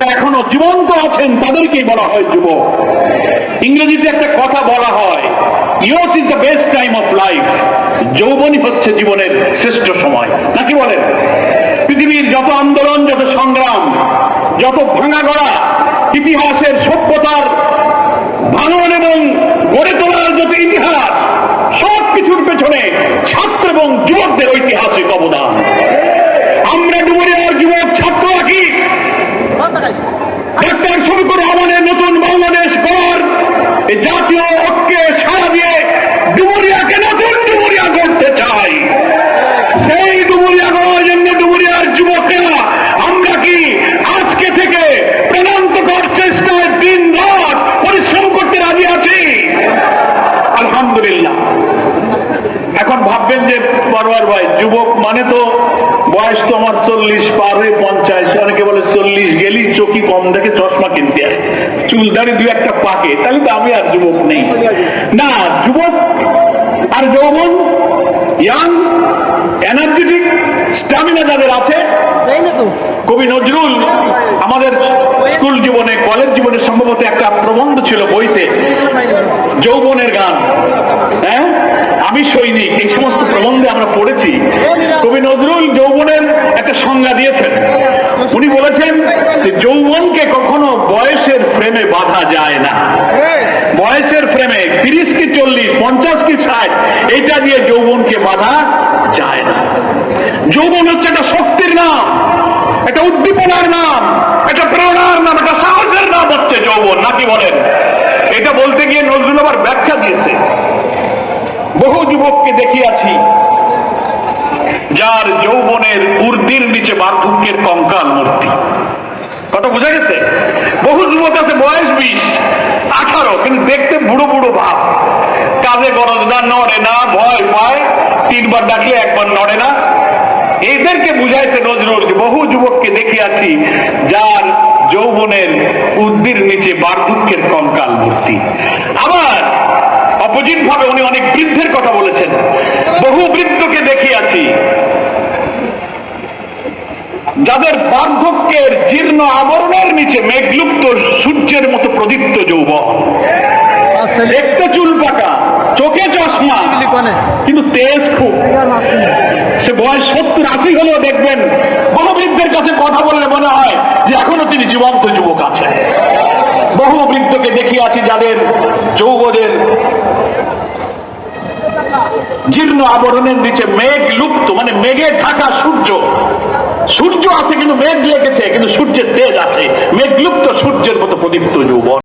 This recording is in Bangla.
এখনও জীবন্ত আছেন, তাদেরকেই বলা হয় যুবক। ইংরেজিতে একটা কথা বলা হয় youth is the best time of life যৌবনই হচ্ছে জীবনের শ্রেষ্ঠ সময়। নাকি বলেন? পৃথিবীর যত আন্দোলন, যত সংগ্রাম, যত ভাঙা গড়া, ইতিহাসের সভ্যতার ভাঙন এবং গড়ে তোলার যত ইতিহাস সব কিছুর পেছনে ছাত্র এবং যুবকদের ঐতিহাসিক অবদান আমরা ডুবুরিয়ার যুবক ছাত্র কি ডাক্তার শফিকুর রহমানের নতুন বাংলাদেশ গড় এই জাতীয় ঐক্যে সারা দিয়ে ডুবুরিয়াকে নতুন ডুবুরিয়া করতে চাই। সেই ডুবুরিয়া গড়ার জন্য ডুবুরিয়ার যুবকেরা, আমরা কি আজকে থেকে প্রাণান্তকর চেষ্টায় দিন রাত পরিশ্রম করতে রাজি আছি? আলহামদুলিল্লাহ। এখন ভাববেন যে পরোয়ার ভাই, যুবক মানে তো বয়স তো আমার চল্লিশ, পার হয়ে পঞ্চাশ, অনেকে বলে চল্লিশ গেলি চোখি কম দেখে চশমা কিনতে হয়। চুল দাড়ি দু একটা পাকে তাহলে তো আমি আর যুবক নেই। না যুবক আর যৌবন ইয়াং এনার্জেটিক স্ট্যামিনা যাদের আছে কবি নজরুল আমাদের স্কুল জীবনে কলেজ জীবনে সম্ভবত একটা প্রবন্ধ ছিল বইতে যৌবনের গান। হ্যাঁ? আমি সৈনিক এই সমস্ত প্রবন্ধে আমরা পড়েছি। কবি নজরুল যৌবনের একটা সংজ্ঞা দিয়েছেন। উনি বলেছেন যে যৌবনকে কখনো বয়সের ফ্রেমে বাঁধা যায় না। বয়সের ফ্রেমে তিরিশ কি চল্লিশ পঞ্চাশ কি ষাট এইটা দিয়ে যৌবনকে বাঁধা যায় না। যৌবন হচ্ছে একটা শক্তির নাম একটা উদ্দীপনার নাম একটা প্রেরণার নাম একটা সাহসের নাম হচ্ছে যৌবন নাকি বলেন? এটা বলতে গিয়ে নজরুল আবার ব্যাখ্যা দিয়েছে। বহু যুবককে দেখিয়াছি যার যৌবনের উর্দির নিচে বার্ধক্যের কঙ্কাল মূর্তি। যুবক আছে, বয়স বিশ, আঠারো, কিন্তু দেখতে বুড়ো বুড়ো ভাব কাজে গরজ না, নড়ে না, ভয় পায়, তিনবার ডাকলে একবার নড়ে না। এদেরকে বুঝাইছে নজরুল বহু যুবককে দেখিয়াছি, যার যৌবনের উদ্দির নিচে বার্ধক্যের কঙ্কাল মূর্তি আবার অপোজিট ভাবে উনি অনেক বৃদ্ধের কথা বলেছেন বহু বৃদ্ধকে দেখিয়াছি যাদের বার্ধক্যের জীর্ণ আবরণের নিচে মেঘলুপ্ত সূর্যের মতো প্রদীপ্ত যৌবন। দেখতে চুল পাকা চোখে চশমা কিন্তু তেজ খুব। সে বয়স সত্তর আশি হলেও দেখবেন বহু বৃদ্ধের কাছে কথা বললে মনে হয় যে এখনও তিনি জীবন্ত যুবক আছেন। বহু বৃদ্ধকে দেখিয়াছি যাদের যৌবনের জীর্ণ আবরণের নিচে মেঘ লুপ্ত মানে মেঘে ঢাকা সূর্য কিন্তু মেঘ লেগেছে কিন্তু সূর্যের তেজ আছে। মেঘ লুপ্ত সূর্যের মতো প্রদীপ্ত যৌবন।